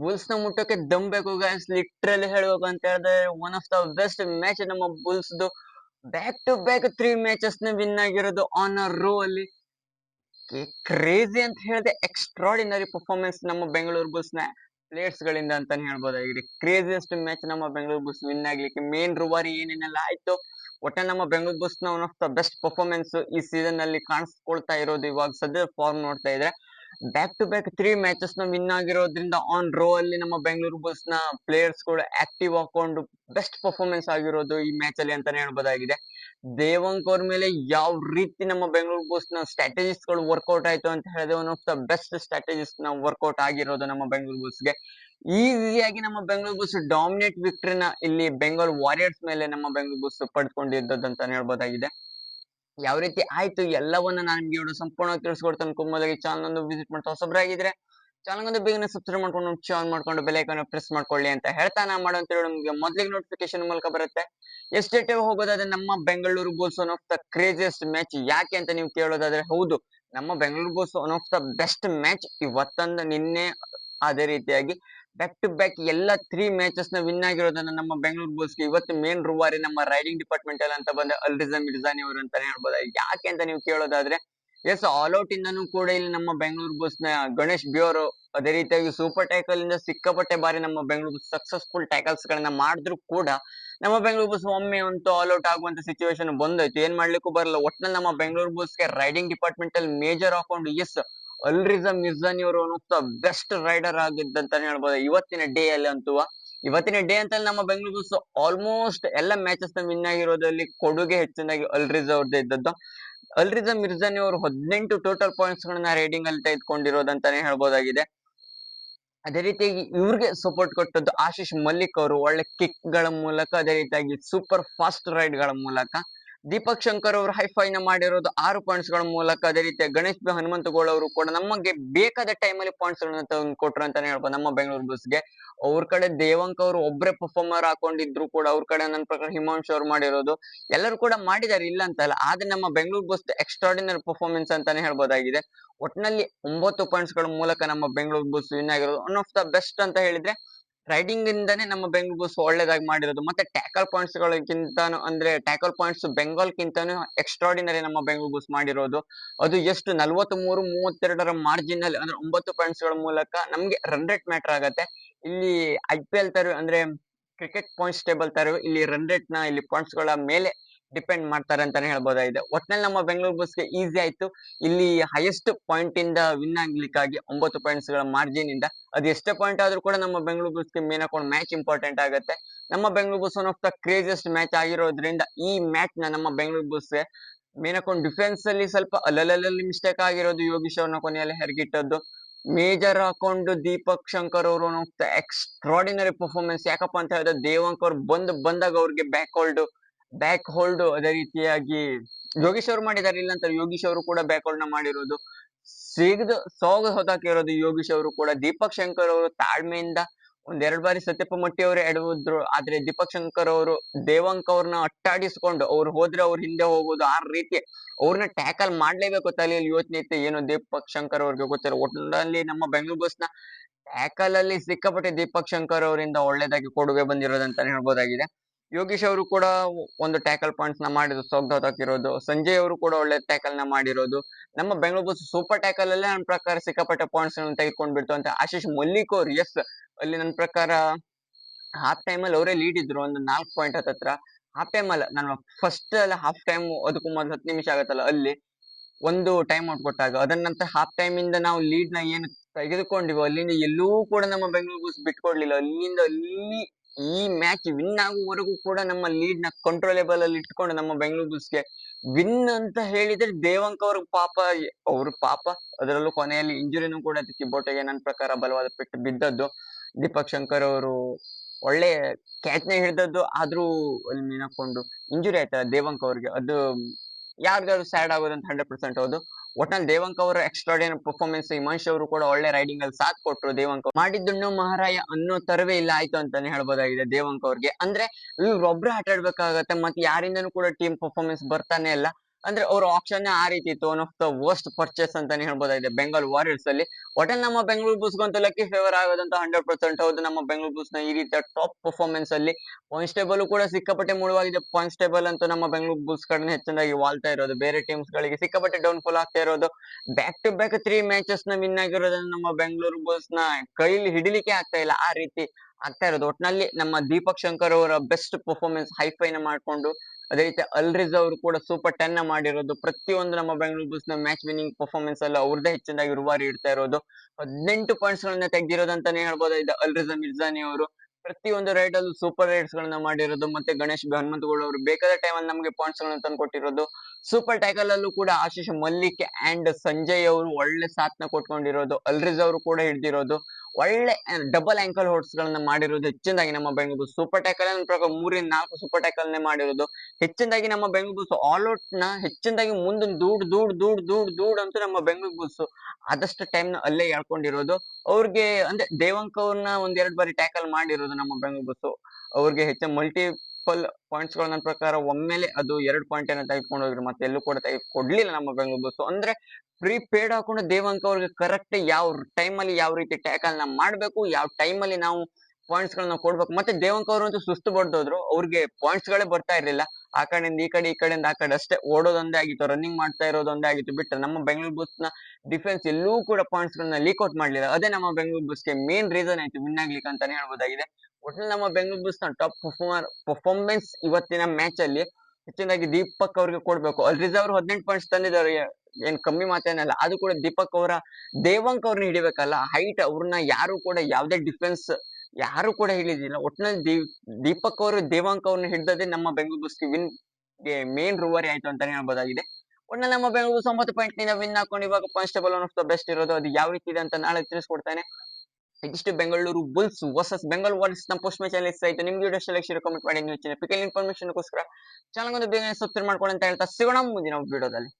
ಬುಲ್ಸ್ನ ಮುಟ್ಟಕ್ಕೆ ದಮ್ ಬೇಕು guys literally ಹೇಳ್ಬೇಕು ಅಂತ ಹೇಳಿದ್ರೆ one of the best match ನಮ್ಮ Bulls back to back three ಮ್ಯಾಚಸ್ನ win ಆಗಿರೋದು ಆನ್ ಅ ರೋ ಅಲ್ಲಿ. ಕ್ರೇಜಿ ಅಂತ ಹೇಳಿದ್ರೆ ಎಕ್ಸ್ಟ್ರಾಡಿನರಿ ಪರ್ಫಾರ್ಮೆನ್ಸ್ ನಮ್ಮ ಬೆಂಗಳೂರು ಬುಲ್ಸ್ನ ಪ್ಲೇಯರ್ಸ್ ಗಳಿಂದ ಅಂತಾನೆ ಹೇಳ್ಬೋದಾಗಿದೆ ಕ್ರೇಜಿಯಸ್ಟ್ ಮ್ಯಾಚ್ ನಮ್ಮ ಬೆಂಗಳೂರು ಬುಲ್ಸ್ ವಿನ್ ಆಗ್ಲಿಕ್ಕೆ ಮೇನ್ ರುವಾರಿ ಏನೇನೆಲ್ಲ ಆಯ್ತು. ಒಟ್ಟ ನಮ್ಮ Bengaluru ಬುಲ್ಸ್ನ one of the best performance ಈ ಸೀಸನ್ನಲ್ಲಿ ಕಾಣಿಸ್ಕೊಳ್ತಾ ಇರೋದು ಇವಾಗ ಸದ್ಯ ಫಾರ್ಮ್ ನೋಡ್ತಾ ಇದ್ರೆ. ಬ್ಯಾಕ್ ಟು ಬ್ಯಾಕ್ ತ್ರೀ ಮ್ಯಾಚಸ್ನ ವಿನ್ ಆಗಿರೋದ್ರಿಂದ ಆನ್ ರೋ ಅಲ್ಲಿ ನಮ್ಮ ಬೆಂಗಳೂರು ಬುಲ್ಸ್ನ ಪ್ಲೇಯರ್ಸ್ಗಳು ಆಕ್ಟಿವ್ ಹಾಕೊಂಡು ಬೆಸ್ಟ್ ಪರ್ಫಾರ್ಮೆನ್ಸ್ ಆಗಿರೋದು ಈ ಮ್ಯಾಚ್ ಅಲ್ಲಿ ಅಂತಾನೆ ಹೇಳ್ಬೋದಾಗಿದೆ. ದೇವಂಕ್ ಅವ್ರ ಮೇಲೆ ಯಾವ ರೀತಿ ನಮ್ಮ ಬೆಂಗಳೂರು ಬುಲ್ಸ್ನ ಸ್ಟ್ರಾಟಜಿಸ್ಟ್ಗಳು ವರ್ಕೌಟ್ ಆಯ್ತು ಅಂತ ಹೇಳಿದ್ರೆ ಒನ್ ಆಫ್ ದ ಬೆಸ್ಟ್ ಸ್ಟ್ರಾಟಜಿಸ್ಟ್ನ ವರ್ಕೌಟ್ ಆಗಿರೋದು ನಮ್ಮ ಬೆಂಗಳೂರು ಬುಲ್ಸ್ಗೆ. ಈಸಿಯಾಗಿ ನಮ್ಮ ಬೆಂಗಳೂರು ಬುಲ್ಸ್ ಡಾಮಿನೇಟ್ ವಿಕ್ಟ್ರಿನ ಇಲ್ಲಿ ಬೆಂಗಾಲ್ ವಾರಿಯರ್ಸ್ ಮೇಲೆ ನಮ್ಮ ಬೆಂಗಳೂರು ಬುಲ್ಸ್ ಪಡ್ಕೊಂಡಿದ್ದದ್ದು ಅಂತಾನೆ ಹೇಳ್ಬೋದಾಗಿದೆ. ಯಾವ ರೀತಿ ಆಯ್ತು ಎಲ್ಲವನ್ನ ನಾನು ನಿಮ್ಗೆ ಇವರು ಸಂಪೂರ್ಣವಾಗಿ ತಿಳಿಸ್ಕೊಡ್ತೇನೆ. ಕುಮ್ಮದಾಗಿ ಚಾನಲ್ ಒಂದು ವಿಸಿಟ್ ಮಾಡ್ತಾ ಹೊಸಬ್ರಾಗಿದ್ರೆ ಚಾನಲ್ ಒಂದು ಬೇಗನೆ ಸಬ್ಸ್ಕ್ರೈಬ್ ಮಾಡ್ಕೊಂಡು ಚಾನ್ ಮಾಡ್ಕೊಂಡು ಬೆಲ್ ಐಕಾನ್ ಪ್ರೆಸ್ ಮಾಡ್ಕೊಳ್ಳಿ ಅಂತ ಹೇಳ್ತಾ ನಾ ಮಾಡೋ ಅಂತ ಹೇಳಿ ನಿಮ್ಗೆ ಮೊದಲಿಗೆ ನೋಟಿಫಿಕೇಶನ್ ಮೂಲಕ ಬರುತ್ತೆ. ಎಷ್ಟೇ ಹೋಗೋದಾದ್ರೆ ನಮ್ಮ Bengaluru Bulls one of the craziest match ಯಾಕೆ ಅಂತ ನೀವು ಕೇಳೋದಾದ್ರೆ ಹೌದು, ನಮ್ಮ Bengaluru Bulls one of the best match ಇವತ್ತಂದು ನಿನ್ನೆ ಅದೇ ರೀತಿಯಾಗಿ ಬ್ಯಾಕ್ ಟು ಬ್ಯಾಕ್ ಎಲ್ಲ ತ್ರೀ ಮ್ಯಾಚಸ್ನ ವಿನ್ ಆಗಿರೋದನ್ನ ನಮ್ಮ ಬೆಂಗಳೂರು ಬುಲ್ಸ್ಗೆ ಇವತ್ತು ಮೇನ್ ರೂವಾರಿ ನಮ್ಮ ರೈಡಿಂಗ್ ಡಿಪಾರ್ಟ್ಮೆಂಟ್ ಅಲ್ಲಿ ಅಂತ ಬಂದ ಅಲ್ರಿಜಾ ಮಿರ್ಜಾನಿ ಅವರು ಅಂತಾನೆ ಹೇಳ್ಬೋದು. ಯಾಕೆ ಅಂತ ನೀವು ಕೇಳೋದಾದ್ರೆ ಎಸ್ ಆಲ್ ಔಟ್ ಇಂದನೂ ಕೂಡ ಇಲ್ಲಿ ನಮ್ಮ ಬೆಂಗಳೂರು ಬುಲ್ಸ್ನ ಗಣೇಶ್ ಬಿಯೋರು ಅದೇ ರೀತಿಯಾಗಿ ಸೂಪರ್ ಟ್ಯಾಕಲ್ ಇಂದ ಸಿಕ್ಕಾಪಟ್ಟೆ ಬಾರಿ ನಮ್ಮ ಬೆಂಗಳೂರು ಸಕ್ಸಸ್ಫುಲ್ ಟ್ಯಾಕಲ್ಸ್ ಗಳನ್ನ ಮಾಡಿದ್ರು ಕೂಡ ನಮ್ಮ ಬೆಂಗಳೂರು ಬುಲ್ಸ್ ಒಮ್ಮೆ ಅಂತೂ ಆಲ್ ಔಟ್ ಆಗುವಂತ ಸಿಚುವೇಶನ್ ಬಂದೈತು ಏನ್ ಮಾಡ್ಲಿಕ್ಕೂ ಬರಲ್ಲ. ಒಟ್ಟಿನಲ್ಲಿ ನಮ್ಮ ಬೆಂಗಳೂರು ಬುಲ್ಸ್ಗೆ ರೈಡಿಂಗ್ ಡಿಪಾರ್ಟ್ಮೆಂಟ್ ಅಲ್ಲಿ ಮೇಜರ್ ಹಾಕೊಂಡು ಎಸ್ ಅಲ್ರಿಜಾ ಮಿರ್ಜಾನಿ ಅವರು ಒನ್ ಬೆಸ್ಟ್ ರೈಡರ್ ಆಗಿದ್ದಂತಾನೆ ಹೇಳ್ಬೋದು. ಇವತ್ತಿನ ಡೇ ಅಲ್ಲಿ ಅಂತೂ, ಇವತ್ತಿನ ಡೇ ಅಂತ ನಮ್ಮ ಬೆಂಗಳೂರು ಆಲ್ಮೋಸ್ಟ್ ಎಲ್ಲ ಮ್ಯಾಚಸ್ನ ವಿನ್ ಆಗಿರೋದ್ರಲ್ಲಿ ಕೊಡುಗೆ ಹೆಚ್ಚಿನಾಗಿ ಅಲ್ರಿಜಾ ಅವ್ರದ್ದು ಇದ್ದದ್ದು. ಅಲ್ರಿಜಾ ಮಿರ್ಜಾನಿ ಅವರು ಹದಿನೆಂಟು ಟೋಟಲ್ ಪಾಯಿಂಟ್ಸ್ ಗಳನ್ನ ರೈಡಿಂಗ್ ಅಲ್ಲಿ ತೆಗೆದುಕೊಂಡಿರೋದಂತಾನೆ ಹೇಳ್ಬೋದಾಗಿದೆ. ಅದೇ ರೀತಿಯಾಗಿ ಇವ್ರಿಗೆ ಸಪೋರ್ಟ್ ಕೊಟ್ಟದ್ದು ಆಶೀಶ್ ಮಲ್ಲಿಕ್ ಅವರು. ಒಳ್ಳೆ ಕಿಕ್ಗಳ ಮೂಲಕ, ಅದೇ ರೀತಿಯಾಗಿ ಸೂಪರ್ ಫಾಸ್ಟ್ ರೈಡ್ಗಳ ಮೂಲಕ. ದೀಪಕ್ ಶಂಕರ್ ಅವರು ಹೈಫೈನ ಮಾಡಿರೋದು ಆರು ಪಾಯಿಂಟ್ಸ್ಗಳ ಮೂಲಕ ಅದೇ ರೀತಿ ಗಣೇಶ್ ಬಿ ಹನುಮಂತಗೌಡ ಅವರು ಕೂಡ ನಮಗೆ ಬೇಕಾದ ಟೈಮ್ ಅಲ್ಲಿ ಪಾಯಿಂಟ್ಸ್ ಗಳನ್ನ ಕೊಟ್ರು ಅಂತಾನೆ ಹೇಳ್ಬೋದು ನಮ್ಮ ಬೆಂಗಳೂರು ಬಸ್ಗೆ. ಅವ್ರ ಕಡೆ ದೇವಂಕ್ ಅವರು ಒಬ್ರೇ ಪರ್ಫಾರ್ಮರ್ ಹಾಕೊಂಡಿದ್ರು ಕೂಡ ಅವ್ರ ಕಡೆ ನನ್ನ ಪ್ರಕಾರ ಹಿಮಾಂಶ್ ಅವ್ರು ಮಾಡಿರೋದು. ಎಲ್ಲರೂ ಕೂಡ ಮಾಡಿದ್ದಾರೆ ಇಲ್ಲ ಅಂತಲ್ಲ, ಆದ್ರೆ ನಮ್ಮ ಬೆಂಗಳೂರು ಬಸ್ ಎಕ್ಸ್ಟ್ರಾಡಿನರಿ ಪರ್ಫಾರ್ಮೆನ್ಸ್ ಅಂತಾನೆ ಹೇಳ್ಬೋದಾಗಿದೆ. ಒಟ್ನಲ್ಲಿ ಒಂಬತ್ತು ಪಾಯಿಂಟ್ಸ್ಗಳ ಮೂಲಕ ನಮ್ಮ ಬೆಂಗಳೂರು ಬಸ್ ವಿನ್ ಆಗಿರೋದು ಒನ್ ಆಫ್ ದ ಬೆಸ್ಟ್ ಅಂತ ಹೇಳಿದ್ರೆ ರೈಡಿಂಗ್ ಇಂದಾನೆ ನಮ್ಮ ಬೆಂಗಳೂರು ಬುಲ್ಸ್ ಒಳ್ಳೇದಾಗಿ ಮಾಡಿರೋದು. ಮತ್ತೆ ಟ್ಯಾಕಲ್ ಪಾಯಿಂಟ್ಸ್ ಗಳಿಗಿಂತಾನು ಅಂದ್ರೆ ಟ್ಯಾಕಲ್ ಪಾಯಿಂಟ್ಸ್ ಬೆಂಗಾಲ್ ಗಿಂತಾನು ಎಕ್ಸ್ಟ್ರಾಡಿನರಿ ನಮ್ಮ ಬೆಂಗಳೂರು ಬುಲ್ಸ್ ಮಾಡಿರೋದು. ಅದು ಎಷ್ಟು ನಲ್ವತ್ತ್ ಮೂರು ಮೂವತ್ತೆರಡರ ಮಾರ್ಜಿನ್ ಅಲ್ಲಿ ಅಂದ್ರೆ ಒಂಬತ್ತು ಪಾಯಿಂಟ್ಸ್ಗಳ ಮೂಲಕ ನಮ್ಗೆ ರನ್ ರೇಟ್ ಮ್ಯಾಟರ್ ಆಗತ್ತೆ. ಇಲ್ಲಿ ಐ ಪಿ ಎಲ್ ತರ ಅಂದ್ರೆ ಕ್ರಿಕೆಟ್ ಪಾಯಿಂಟ್ಸ್ ಟೇಬಲ್ ತರ ಇಲ್ಲಿ ರನ್ ರೇಟ್ನ, ಇಲ್ಲಿ ಪಾಯಿಂಟ್ಸ್ಗಳ ಮೇಲೆ ಡಿಪೆಂಡ್ ಮಾಡ್ತಾರೆ ಅಂತಾನೆ ಹೇಳ್ಬೋದಾಗಿದೆ. ಒಟ್ನಲ್ಲಿ ನಮ್ಮ ಬೆಂಗಳೂರು ಬಸ್ಗೆ ಈಸಿ ಆಯ್ತು. ಇಲ್ಲಿ ಹೈಯೆಸ್ಟ್ ಪಾಯಿಂಟ್ ಇಂದ ವಿನ್ ಆಗ್ಲಿಕ್ಕಾಗಿ ಒಂಬತ್ತು ಪಾಯಿಂಟ್ಸ್ಗಳ ಮಾರ್ಜಿನ್ ಇಂದ. ಅದು ಎಷ್ಟೇ ಪಾಯಿಂಟ್ ಆದ್ರೂ ಕೂಡ ನಮ್ಮ ಬೆಂಗಳೂರು ಬಸ್ಗೆ ಮೇನ್ ಹಾಕೊಂಡು ಮ್ಯಾಚ್ ಇಂಪಾರ್ಟೆಂಟ್ ಆಗುತ್ತೆ. ನಮ್ಮ Bengaluru Bulls one of the craziest match ಆಗಿರೋದ್ರಿಂದ ಈ ಮ್ಯಾಚ್ನ ನಮ್ಮ ಬೆಂಗಳೂರು ಬಸ್ಗೆ ಮೇನ್ ಹಾಕೊಂಡು ಡಿಫೆನ್ಸ್ ಅಲ್ಲಿ ಸ್ವಲ್ಪ ಅಲ್ಲಲ್ಲಲ್ಲಿ ಮಿಸ್ಟೇಕ್ ಆಗಿರೋದು ಯೋಗೀಶ್ ಅವ್ರನ್ನ ಕೊನೆಯಲ್ಲಿ ಹೆರ್ಗಿಟ್ಟದ್ದು. ಮೇಜರ್ ಹಾಕೊಂಡು ದೀಪಕ್ ಶಂಕರ್ ಅವರು ಎಕ್ಸ್ಟ್ರಾಡಿನರಿ ಪರ್ಫಾರ್ಮೆನ್ಸ್ ಯಾಕಪ್ಪ ಅಂತ ಹೇಳಿದ್ರೆ ದೇವಂಕ್ ಅವ್ರು ಬಂದ್ ಬಂದಾಗ ಅವ್ರಿಗೆ ಬ್ಯಾಕ್ ಹೋಲ್ಡ್ ಬ್ಯಾಕ್ ಹೋಲ್ಡ್ ಅದೇ ರೀತಿಯಾಗಿ ಯೋಗೀಶ್ ಅವರು ಮಾಡಿದ್ದಾರೆ ಇಲ್ಲ ಅಂತ ಯೋಗೀಶ್ ಅವರು ಕೂಡ ಬ್ಯಾಕ್ ಹೋಲ್ಡ್ನ ಮಾಡಿರೋದು. ಸಿಗದು, ಸೋಗ ಹೊತ್ತಾಕಿರೋದು ಯೋಗೀಶ್ ಅವರು ಕೂಡ. ದೀಪಕ್ ಶಂಕರ್ ಅವರು ತಾಳ್ಮೆಯಿಂದ ಒಂದ್ ಎರಡ್ ಬಾರಿ ಸತ್ಯಪ್ಪ ಮೊಟ್ಟಿ ಅವರು ಎಡವಿದ್ರು, ಆದ್ರೆ ದೀಪಕ್ ಶಂಕರ್ ಅವರು ದೇವಾಂಕ್ ಅವ್ರನ್ನ ಅಟ್ಟಾಡಿಸ್ಕೊಂಡು, ಅವ್ರು ಹೋದ್ರೆ ಅವ್ರ ಹಿಂದೆ ಹೋಗೋದು ಆ ರೀತಿ ಅವ್ರನ್ನ ಟ್ಯಾಕಲ್ ಮಾಡ್ಲೇಬೇಕು ತಲೆಯಲ್ಲಿ ಯೋಚನೆ ಇತ್ತು. ಏನೋ ದೀಪಕ್ ಶಂಕರ್ ಅವ್ರಿಗೆ ಗೊತ್ತಿಲ್ಲ. ಒಟ್ಟಿನಲ್ಲಿ ನಮ್ಮ ಬೆಂಗಳೂರು ಬಸ್ನ ಟ್ಯಾಕಲ್ ಅಲ್ಲಿ ಸಿಕ್ಕಾಪಟ್ಟೆ ದೀಪಕ್ ಶಂಕರ್ ಅವರಿಂದ ಒಳ್ಳೇದಾಗಿ ಕೊಡುಗೆ ಬಂದಿರೋದಂತಾನೆ ಹೇಳ್ಬೋದಾಗಿದೆ. ಯೋಗೀಶ್ ಅವರು ಕೂಡ ಒಂದು ಟ್ಯಾಕಲ್ ಪಾಯಿಂಟ್ಸ್ನ ಮಾಡಿದ್ರು ಸೊಗ್ದಾತ್ ಹಾಕಿರೋದು ಸಂಜಯ್ ಅವರು ಕೂಡ ಒಳ್ಳೆ ಟ್ಯಾಕಲ್ನ ಮಾಡಿರೋದು. ನಮ್ಮ ಬೆಂಗಳೂರು ಬಸ್ ಸೂಪರ್ ಟ್ಯಾಕಲ್ ಅಲ್ಲೇ ನನ್ನ ಪ್ರಕಾರ ಸಿಕ್ಕಾಪಟ್ಟೆ ಪಾಯಿಂಟ್ಸ್ ತೆಗೆದುಕೊಂಡ್ ಬಿಡ್ತು ಅಂತ ಆಶೀಶ್ ಮಲ್ಲಿಕ್ ಅವ್ರು ಎಸ್ ಅಲ್ಲಿ ನನ್ನ ಪ್ರಕಾರ ಹಾಫ್ ಟೈಮ್ ಅಲ್ಲಿ ಅವರೇ ಲೀಡ್ ಇದ್ರು ಒಂದು ನಾಲ್ಕು ಪಾಯಿಂಟ್ ಹತ್ತತ್ರ ಹಾಫ್ ಟೈಮ್ ಅಲ್ಲ, ನಾನು ಫಸ್ಟ್ ಅಲ್ಲ ಹಾಫ್ ಟೈಮ್ ಅದಕ್ಕೂ ಮೊದಲು ಹತ್ತು ನಿಮಿಷ ಆಗತ್ತಲ್ಲ ಅಲ್ಲಿ. ಒಂದು ಟೈಮ್ ಔಟ್ ಕೊಟ್ಟಾಗ. ಅದನ್ನ ನಂತರ ಹಾಫ್ ಟೈಮ್ ಇಂದ ನಾವು ಲೀಡ್ನ ಏನು ತೆಗೆದುಕೊಂಡಿವೋ ಅಲ್ಲಿಂದ ಎಲ್ಲೂ ಕೂಡ ನಮ್ಮ ಬೆಂಗಳೂರು ಬಿಟ್ಕೊಡ್ಲಿಲ್ಲ. ಅಲ್ಲಿಂದ ಅಲ್ಲಿ ಈ ಮ್ಯಾಚ್ ವಿನ್ ಆಗುವವರೆಗೂ ಕೂಡ ನಮ್ಮ ಲೀಡ್ನ ಕಂಟ್ರೋಲೇಬಲ್ ಅಲ್ಲಿ ಇಟ್ಕೊಂಡು ನಮ್ಮ ಬೆಂಗಳೂರು ಬುಲ್ಸ್ಗೆ ವಿನ್ ಅಂತ ಹೇಳಿದ್ರೆ ದೇವಂಕ್ ಅವ್ರ ಪಾಪ ಅವ್ರ ಪಾಪ. ಅದರಲ್ಲೂ ಕೊನೆಯಲ್ಲಿ ಇಂಜುರಿನೂ ಕೂಡ ಕಿಬೋಟೆಗೆ ನನ್ನ ಪ್ರಕಾರ ಬಲವಾದ ಪೆಟ್ಟು ಬಿದ್ದದ್ದು. ದೀಪಕ್ ಶಂಕರ್ ಅವರು ಒಳ್ಳೆ ಕ್ಯಾಚ್ನ ಹಿಡಿದದ್ದು. ಆದ್ರೂ ಅಲ್ಲಿ ಮೀನಕೊಂಡು ಇಂಜುರಿ ಆಯ್ತಲ್ಲ ದೇವಂಕ್ ಅವ್ರಿಗೆ? ಅದು ಯಾರ್ದಾದ್ರು ಸ್ಯಾಡ್ ಆಗೋದಂತ ಹಂಡ್ರೆಡ್ ಪರ್ಸೆಂಟ್ ಹೌದು. ಒಟ್ನಲ್ಲಿ ದೇವಂಕ್ ಅವರ ಎಕ್ಸ್ಟ್ರಾಡಿನ ಪರ್ಫಾರ್ಮೆನ್ಸ್ ಹಿಮಾಂಶ್ ಅವರು ಕೂಡ ಒಳ್ಳೆ ರೈಡಿಂಗ್ ಅಲ್ಲಿ ಸಾಥ್ ಕೊಟ್ರು ದೇವಂಕ ಮಾಡಿದ್ದನ್ನು ಮಹಾರಾಯ ಅನ್ನೋ ತರವೇ ಇಲ್ಲ ಆಯ್ತು ಅಂತಾನೆ ಹೇಳ್ಬೋದಾಗಿದೆ ದೇವಂಕ ಅವ್ರಿಗೆ. ಅಂದ್ರೆ ಇವ್ರೊಬ್ರು ಆಟ ಆಡ್ಬೇಕಾಗತ್ತೆ ಮತ್ತೆ ಯಾರಿಂದನೂ ಕೂಡ ಟೀಮ್ ಪರ್ಫಾರ್ಮೆನ್ಸ್ ಬರ್ತಾನೆ ಇಲ್ಲ ಅಂದ್ರೆ ಅವ್ರ ಆಪ್ಷನ್ ಆ ರೀತಿ ಇತ್ತು one of the worst purchase ಅಂತಾನೆ ಹೇಳ್ಬೋದಾಗಿದೆ. ಬೆಂಗಾಲ್ ವಾರಿಯರ್ಸ್ ಅಲ್ಲಿ. ಒಟ್ಟಲ್ಲಿ ನಮ್ಮ ಬೆಂಗಳೂರು ಬುಲ್ಸ್ ಅಂತ ಲಕ್ಕಿ ಫೇವರ್ ಆಗೋದಂತ ಹಂಡ್ರೆಡ್ ಪರ್ಸೆಂಟ್ ಹೌದು. ನಮ್ಮ ಬೆಂಗಳೂರು ಬುಲ್ಸ್ನ ಈ ರೀತಿಯ ಟಾಪ್ ಪರ್ಫಾರ್ಮೆನ್ಸ್ ಅಲ್ಲಿ ಪಾಯಿಂಟ್ಸ್ ಟೇಬಲ್ ಕೂಡ ಸಿಕ್ಕಾಪಟ್ಟೆ ಮುಳುವಾಗಿದೆ. ಪಾಯಿಂಟ್ಸ್ ಟೇಬಲ್ ಅಂತೂ ನಮ್ಮ ಬೆಂಗಳೂರು ಬುಲ್ಸ್ ಕಡೆ ಹೆಚ್ಚಿನದಾಗಿ ವಾಲ್ತಾ ಇರೋದು. ಬೇರೆ ಟೀಮ್ಸ್ ಗಳಿಗೆ ಸಿಕ್ಕಾಪಟ್ಟೆ ಡೌನ್ ಫಾಲ್ ಆಗ್ತಾ ಇರೋದು. ಬ್ಯಾಕ್ ಟು ಬ್ಯಾಕ್ ತ್ರೀ ಮ್ಯಾಚಸ್ನ ವಿನ್ ಆಗಿರೋದನ್ನ ನಮ್ಮ ಬೆಂಗಳೂರು ಬುಲ್ಸ್ನ ಕೈಲಿ ಹಿಡಿಲಿಕ್ಕೆ ಆಗ್ತಾ ಇಲ್ಲ. ಆ ರೀತಿ ಆಗ್ತಾ ಇರೋದು. ಒಟ್ನಲ್ಲಿ ನಮ್ಮ ದೀಪಕ್ ಶಂಕರ್ ಅವರ ಬೆಸ್ಟ್ ಪರ್ಫಾರ್ಮೆನ್ಸ್ ಹೈಫೈನ ಮಾಡ್ಕೊಂಡು ಅದೇ ರೀತಿ ಅಲ್ರಿಜ್ ಅವರು ಕೂಡ ಸೂಪರ್ ಟೆನ್ ಮಾಡಿರೋದು. ಪ್ರತಿಯೊಂದು ನಮ್ಮ ಬೆಂಗಳೂರು ಬುಲ್ಸ್ನ ಮ್ಯಾಚ್ ವಿನ್ನಿಂಗ್ ಪರ್ಫಾರ್ಮೆನ್ಸ್ ಅಲ್ಲಿ ಅವ್ರದ್ದೇ ಹೆಚ್ಚಿನದಾಗಿ ರೂವಾರಿ ಇಡ್ತಾ ಇರೋದು. ಹದಿನೆಂಟು ಪಾಯಿಂಟ್ಸ್ ಗಳನ್ನ ತೆಗೆದಿರೋದಂತಾನೆ ಹೇಳ್ಬೋದಾಗಿದೆ ಅಲ್ರಿಜ್ ಮಿರ್ಜಾನಿ ಅವರು. ಪ್ರತಿಯೊಂದು ರೈಡ್ ಅಲ್ಲೂ ಸೂಪರ್ ರೈಡ್ಸ್ ಗಳನ್ನ ಮಾಡಿರೋದು. ಮತ್ತೆ ಗಣೇಶ್ ಹನುಮಂತಗೌಡ ಅವರು ಬೇಕಾದ ಟೈಮ್ ಅಲ್ಲಿ ನಮಗೆ ಪಾಯಿಂಟ್ಸ್ ಗಳನ್ನ ತಂದ್ಕೊಟ್ಟಿರೋದು. ಸೂಪರ್ ಟ್ಯಾಕಲ್ ಅಲ್ಲೂ ಕೂಡ ಆಶೀಶ್ ಮಲ್ಲಿಕ್ ಅಂಡ್ ಸಂಜಯ್ ಅವರು ಒಳ್ಳೆ ಸಾಥ್ನ ಕೊಟ್ಕೊಂಡಿರೋದು. ಅಲ್ರಿಜ್ ಅವರು ಕೂಡ ಹಿಡ್ದಿರೋದು. ಒಳ್ಳೆ ಡಬಲ್ ಆಂಕಲ್ ಹೋಟ್ಸ್ ಗಳನ್ನ ಮಾಡಿರೋದು ಹೆಚ್ಚಿನದಾಗಿ ನಮ್ಮ ಬೆಂಗಳೂರು ಸೂಪರ್ ಟ್ಯಾಕಲ್ ನನ್ನ ಪ್ರಕಾರ ಮೂರಿಂದ ನಾಲ್ಕು ಸೂಪರ್ ಟ್ಯಾಕಲ್ ಮಾಡಿರೋದು. ಹೆಚ್ಚಿನದಾಗಿ ನಮ್ಮ ಬೆಂಗಳೂರು ಬುಲ್ಸ್ ಆಲ್ ಔಟ್ನ ಹೆಚ್ಚಿನದಾಗಿ ಮುಂದೆ ದೂಡ್ ದೂಡ್ ದೂಡ್ ದೂಡ್ ದೂಡ್ ಅಂತೂ ನಮ್ಮ ಬೆಂಗಳೂರು ಬುಲ್ಸ್ ಆದಷ್ಟು ಟೈಮ್ ಅಲ್ಲೇ ಹೇಳ್ಕೊಂಡಿರೋದು ಅವ್ರಿಗೆ, ಅಂದ್ರೆ ದೇವಂಕ್ ಅವ್ರನ್ನ ಒಂದ್ ಎರಡ್ ಬಾರಿ ಟ್ಯಾಕಲ್ ಮಾಡಿರೋದು ನಮ್ಮ ಬೆಂಗಳೂರು ಬುಲ್ಸ್ ಅವ್ರಿಗೆ ಹೆಚ್ಚು ಮಲ್ಟಿಪಲ್ ಪಾಯಿಂಟ್ಸ್ಗಳು ನನ್ನ ಪ್ರಕಾರ ಒಮ್ಮೆಲೆ ಅದು ಎರಡು ಪಾಯಿಂಟ್ ಅನ್ನ ತೆಗೆದುಕೊಂಡು ಹೋಗಿದ್ರು ಮತ್ತೆ ಎಲ್ಲೂ ಕೂಡ ತೆಗೆದುಕೊಡ್ಲಿಲ್ಲ ನಮ್ಮ ಬೆಂಗಳೂರು ಬುಲ್ಸ್ ಅಂದ್ರೆ ಪ್ರೀ ಪೇಡ್ ಹಾಕೊಂಡು ದೇವಂಕ್ ಅವ್ರಿಗೆ ಕರೆಕ್ಟ್ ಯಾವ ಟೈಮ್ ಅಲ್ಲಿ ಯಾವ ರೀತಿ ಟ್ಯಾಕಲ್ನ ಮಾಡ್ಬೇಕು, ಯಾವ ಟೈಮ್ ಅಲ್ಲಿ ನಾವು ಪಾಯಿಂಟ್ಸ್ ಗಳನ್ನ ಕೊಡ್ಬೇಕು. ಮತ್ತೆ ದೇವಂಕ್ ಅವರು ಅಂತೂ ಸುಸ್ತು ಬಡ್ದೋದ್ರು. ಅವ್ರಿಗೆ ಪಾಯಿಂಟ್ಸ್ ಗಳೇ ಬರ್ತಾ ಇರ್ಲಿಲ್ಲ. ಆ ಕಡೆಯಿಂದ ಈ ಕಡೆ, ಈ ಕಡೆಯಿಂದ ಆ ಕಡೆ ಅಷ್ಟೇ ಓಡೋದೊಂದೇ ಆಗಿತ್ತು ರನ್ನಿಂಗ್ ಮಾಡ್ತಾ ಇರೋದೊಂದೇ ಆಗಿತ್ತು. ಬಿಟ್ಟರೆ ನಮ್ಮ ಬೆಂಗಳೂರು ಬುಲ್ಸ್ನ ಡಿಫೆನ್ಸ್ ಎಲ್ಲೂ ಕೂಡ ಪಾಯಿಂಟ್ಸ್ ಗಳನ್ನ ಲೀಕ್ ಔಟ್ ಮಾಡ್ಲಿಲ್ಲ. ಅದೇ ನಮ್ಮ ಬೆಂಗಳೂರು ಬುಲ್ಸ್ಗೆ ಮೇನ್ ರೀಸನ್ ಆಯ್ತು ವಿನ್ ಆಗ್ಲಿಕ್ಕೆ ಅಂತಾನೆ ಹೇಳ್ಬೋದಾಗಿದೆ. ಒಟ್ಟಿನಲ್ಲಿ ನಮ್ಮ ಬೆಂಗಳೂರು ಬುಲ್ಸ್ನ ಟಾಪ್ ಪರ್ಫಾರ್ ಪರ್ಫಾರ್ಮೆನ್ಸ್ ಇವತ್ತಿನ ಮ್ಯಾಚ್ ಅಲ್ಲಿ ಹೆಚ್ಚಿನದಾಗಿ ದೀಪಕ್ ಅವ್ರಿಗೆ ಕೊಡ್ಬೇಕು. ಅಲ್ರಿಜ್ ಅವರು ಹದಿನೆಂಟು ಪಾಯಿಂಟ್ಸ್ ತಂದಿದ್ದಾರೆ. ಏನ್ ಕಮ್ಮಿ ಮಾತೇನಲ್ಲ ಅದು ಕೂಡ ದೀಪಕ್ ಅವರ, ದೇವಂಕ್ ಅವ್ರನ್ನ ಹಿಡಿಬೇಕಲ್ಲ ಹೈಟ್ ಅವ್ರನ್ನ ಯಾರು ಕೂಡ ಯಾವ್ದೇ ಡಿಫೆನ್ಸ್ ಯಾರು ಕೂಡ ಹಿಡಿದಿಲ್ಲ. ಒಟ್ಟಿನಲ್ಲಿ ದೀಪಕ್ ಅವರು, ದೇವಾಂಕ್ ಅವ್ರನ್ನ ಹಿಡ್ದದೆ ನಮ್ಮ ಬೆಂಗಳೂರು ಬುಲ್ಸ್ ವಿನ್ ಮೇನ್ ರೂವರಿ ಆಯ್ತು ಅಂತಾನೆ ಹೇಳ್ಬೋದಾಗಿದೆ. ಒಟ್ಟಿನಲ್ಲಿ ನಮ್ಮ ಬೆಂಗಳೂರು ಒಂಬತ್ತು ಪಾಯಿಂಟ್ನಿಂದ ವಿನ್ ಹಾಕೊಂಡು ಇವಾಗ constable one of the best ಇರೋದು, ಅದು ಯಾವ ರೀತಿ ಇದೆ ಅಂತ ನಾಳೆ ತಿಳಿಸ್ಕೊಡ್ತಾನೆ. ಇದಿಷ್ಟು ಬೆಂಗಳೂರು ಬುಲ್ಸ್ ವರ್ಸಸ್ ಬೆಂಗಲ್ ವಾರಿಯರ್ಸ್ನ ಪೋಸ್ಟ್ ಮ್ಯಾಚ್ ಅಲ್ಲಿ ಆಯ್ತು ನಿಮ್ಗೆ ವಿಡಿಯೋ ಸೆಲೆಕ್ಷನ್ ಕಮೆಂಟ್ ಮಾಡಿ, ನೀವು ಪಿಕಲ್ ಇನ್ಫಾರ್ಮೇಶನ್ ಗೋಸ್ಕರ ಚಾನಲ್ ಒಂದು ಬೇಗ ಸಬ್ಸ್ಕ್ರೈಬ್ ಮಾಡ್ಕೊಳ್ಳಿ ಅಂತ ಹೇಳ್ತಾ ಸಿಗೋಣ ಮುಂದಿನ ವಿಡಿಯೋದಲ್ಲಿ